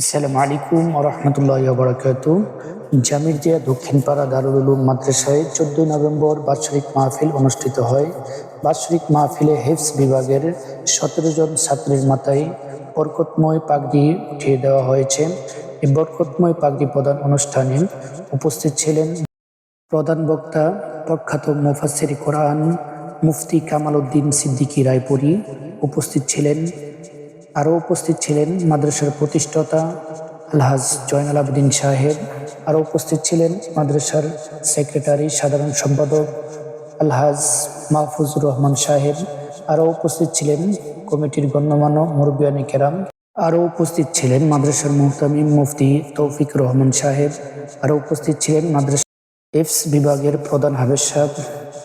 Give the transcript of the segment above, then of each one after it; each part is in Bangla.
আসসালামু আলাইকুম রহমতুল্লাহ বরাকাতু জামির জিয়া দক্ষিণপাড়া দারুল উলুম মাদ্রাসায় চোদ্দই নভেম্বর বাৎসরিক মাহফিল অনুষ্ঠিত হয়। বাৎসরিক মাহফিলে হেফস বিভাগের সতেরো জন ছাত্রের মাথায় বরকতময় পাগড়ি উঠিয়ে দেওয়া হয়েছে। এই বরকতময় পাগড়ি প্রদান অনুষ্ঠানে উপস্থিত ছিলেন প্রধান বক্তা, প্রখ্যাত মুফাসির কোরআন মুফতি কামাল উদ্দিন সিদ্দিকী রায়পুরী। উপস্থিত ছিলেন আরও উপস্থিত ছিলেন মাদ্রাসার প্রতিষ্ঠাতা আলহাজ জয়নাল আবদিন সাহেব। আরও উপস্থিত ছিলেন মাদ্রাসার সেক্রেটারি, সাধারণ সম্পাদক আলহাজ মাহফুজুর রহমান সাহেব। আরও উপস্থিত ছিলেন কমিটির গণ্যমান্য মুরব্বিয়ানি কেরাম। আরও উপস্থিত ছিলেন মাদ্রাসার মুহতামিম মুফতি তৌফিক রহমান সাহেব। আরও উপস্থিত ছিলেন মাদ্রাসা এফস বিভাগের প্রধান হাফেজ সাহেব,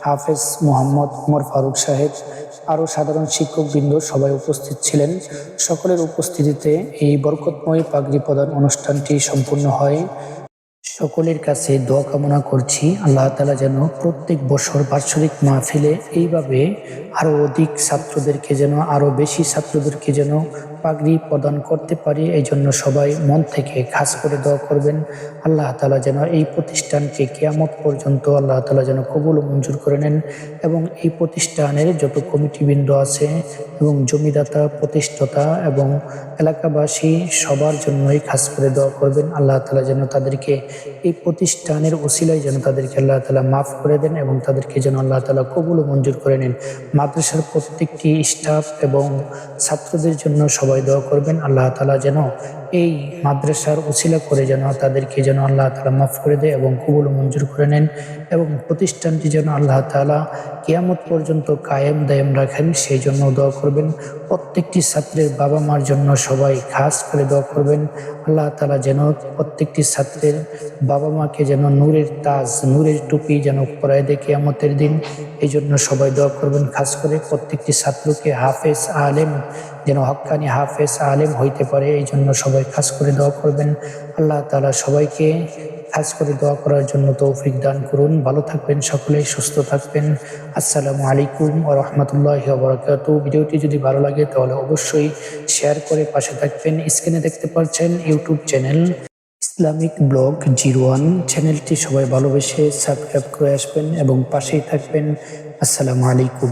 হাফেজ মোহাম্মদ উমর ফারুক সাহেব, আরও সাধারণ শিক্ষকবৃন্দ সবাই উপস্থিত ছিলেন। সকলের উপস্থিতিতে এই বরকতময় পাগড়ি প্রদান অনুষ্ঠানটি সম্পূর্ণ হয়। সকলের কাছে দোয়া কামনা করছি, আল্লাহ তালা যেন প্রত্যেক বছর বাৎসরিক মাহফিলে এইভাবে আরও অধিক ছাত্রদেরকে যেন, আরও বেশি ছাত্রদেরকে যেন পাগড়ি প্রদান করতে পারি এই জন্য সবাই মন থেকে খাস করে দোয়া করবেন। আল্লাহ তালা যেন এই প্রতিষ্ঠানকে কেয়ামত পর্যন্ত আল্লাহ তালা যেন কবুল মঞ্জুর করে নেন এবং এই প্রতিষ্ঠানের যত কমিটিবৃন্দ আছে এবং জমিদাতা, প্রতিষ্ঠাতা এবং এলাকাবাসী সবার জন্যই খাস করে দোয়া করবেন। আল্লাহ তালা যেন তাদেরকে এই প্রতিষ্ঠানের ওসিলায় যেন তাদেরকে আল্লাহ তালা মাফ করে দেন এবং তাদেরকে যেন আল্লাহ তালা কবুল মঞ্জুর করে নেন। মাদ্রাসার প্রত্যেকটি স্টাফ এবং ছাত্রদের জন্য সবাই দোয়া করবেন, আল্লাহ তালা যেন এই মাদ্রাসার ওসিলা করে যেন তাদেরকে যেন আল্লাহ তালা মাফ করে দেয় এবং কবুল মঞ্জুর করে নেন এবং প্রতিষ্ঠানটি যেন আল্লাহ তালা কিয়ামত পর্যন্ত কায়েম দায়েম রাখেন সেই জন্য দোয়া করবেন। প্রত্যেকটি ছাত্রের বাবা মার জন্য সবাই খাস করে দোয়া করবেন। আল্লাহ তালা যেন প্রত্যেকটি ছাত্রের বাবা মাকে যেন নূরের তাজ, নূরের টুপি যেন পরায় দেয় কেয়ামতের দিন। এই জন্য সবাই দোয়া করবেন খাস করে প্রত্যেকটি ছাত্রকে হাফেজ, আলেম, যেন হক্কানি হাফেজ আলেম হইতে পারে, এই জন্য সবাই খাস করে দোয়া করবেন। আল্লাহ তালা সবাইকে খাস করে দোয়া করার জন্য তৌফিক দান করুন। ভালো থাকবেন, সকলেই সুস্থ থাকবেন। আসসালামু আলাইকুম ও রহমতুল্লাহ বরকাত ভিডিওটি যদি ভালো লাগে তাহলে অবশ্যই শেয়ার করে পাশে থাকবেন। স্ক্রিনে দেখতে পাচ্ছেন YouTube channel Islamic blog zero one. চ্যানেলটি সবাই ভালোবেসে সাবস্ক্রাইব করে আসবেন এবং পাশেই থাকবেন। আসসালামু আলাইকুম।